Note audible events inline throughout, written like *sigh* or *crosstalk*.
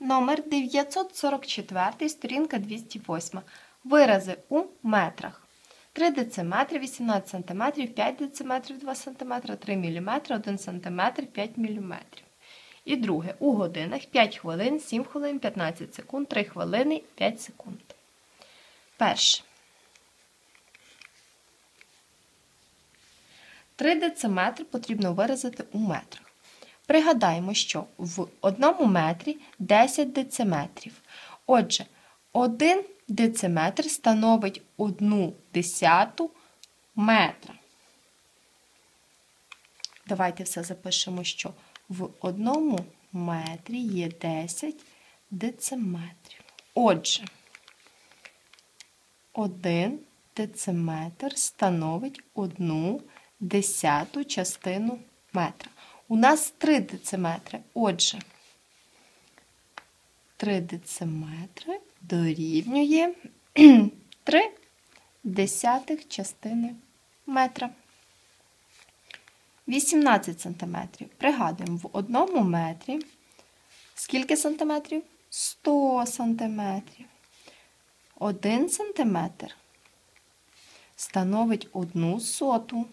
Номер 944, сторінка 208. Вирази у метрах. 3 дециметри, 18 см, 5 дециметрів, 2 см, 3 мм, 1 см, 5 мм. І друге. У годинах 5 хвилин, 7 хвилин, 15 секунд, 3 хвилини, 5 секунд. Перше. 3 дециметри потрібно виразити у метрах. Пригадаємо, що в одному метрі 10 дециметрів. Отже, 1 дециметр становить 1 десяту метра. Давайте все запишемо, що в одному метрі є 10 дециметрів. Отже, 1 дециметр становить 1 десяту частину метра. У нас 3 дециметри. Отже, 3 дециметри дорівнює *clears throat* 3 десятих частини метра. 18 сантиметрів. Пригадуємо, в одному метрі скільки сантиметрів? 100 сантиметрів. 1 сантиметр становить одну соту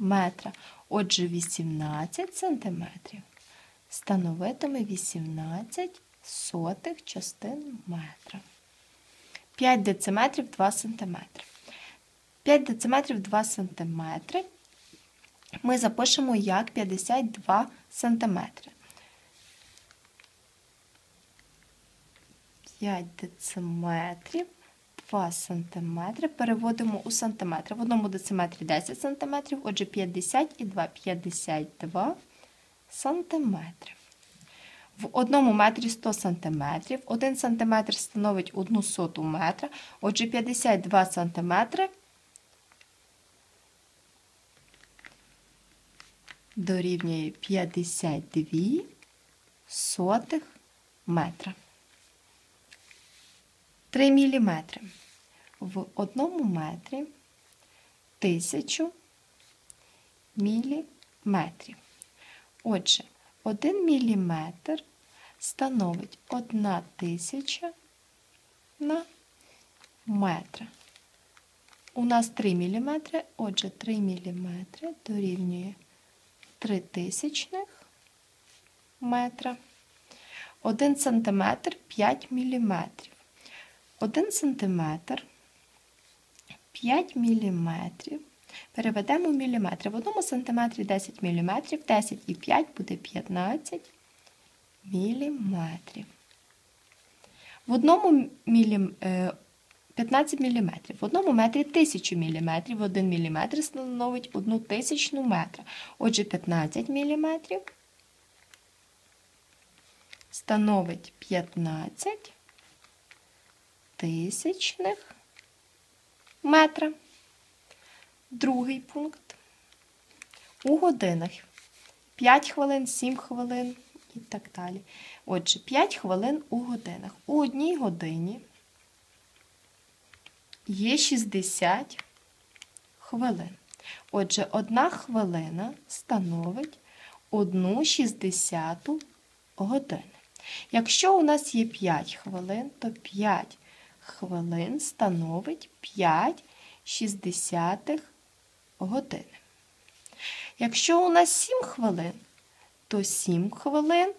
метра. Отже, 18 см становитиме 18 сотих частин метра. 5 дециметрів 2 см. 5 дециметрів 2 см ми запишемо як 52 см. 5 дециметрів 2 см переводимо у сантиметри. В одному дециметрі 10 см, отже 50 і 2 52 см. В одному метрі 100 см, 1 см становить 1 соту метра, отже 52 см дорівнює 52 сотих метра. 3 мм. В одному метрі тисячу міліметрів. Отже, 1 міліметр становить 1 тисяча на метр. У нас 3 мм, отже, 3 мм дорівнює 3 тисячних метра. 1 см 5 міліметрів. 1 см 5 мм. Переведемо в міліметри. В одному сантиметрі 10 мм, 10 і 5 буде 15 міліметрів. В одному мілі... 15 мм. В одному метрі 1000 мм, 1 мм становить 1 тисячну метра. Отже, 15 мм становить 15 тисячних метра. Другий пункт. У годинах 5 хвилин, 7 хвилин і так далі. Отже, 5 хвилин у годинах. У одній годині є 60 хвилин. Отже, одна хвилина становить 1 шістдесяту години. Якщо у нас є 5 хвилин, то 5 хвилин становить 5 шістдесятих години. Якщо у нас 7 хвилин, то 7 хвилин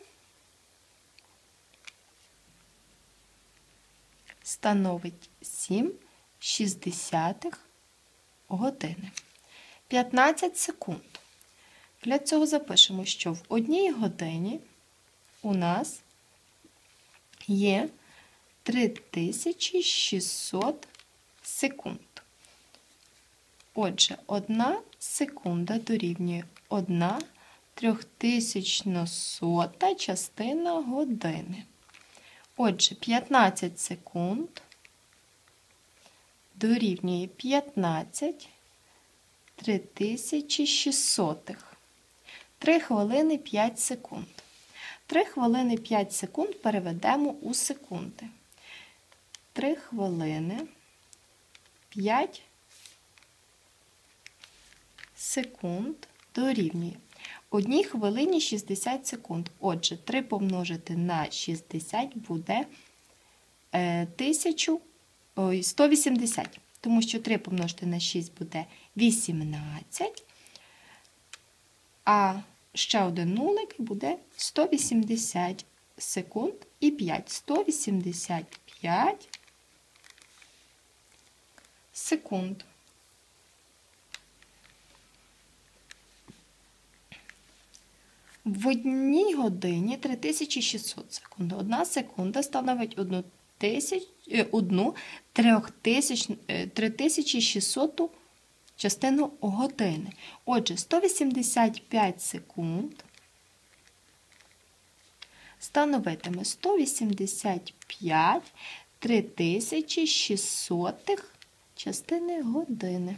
становить 7 шістдесятих години. 15 секунд. Для цього запишемо, що в одній годині у нас є 3600 секунд. Отже, 1 секунда дорівнює 1 трьохтисячносота частина години. Отже, 15 секунд дорівнює 15 3600. 3 хвилини 5 секунд. 3 хвилини 5 секунд переведемо у секунди. 3 хвилини 5 секунд дорівнює одній хвилині 60 секунд. Отже, 3 помножити на 60 буде е, 1000, ой, 180. Тому що 3 помножити на 6 буде 18. А ще один нулик буде 180 секунд і 5. 185 секунд. В одній годині 3600 секунд. Одна секунда становить одну, тисяч, е, одну трьохтисяч, е, 3600 частину години. Отже, 185 секунд становитиме 185 3600 частини години.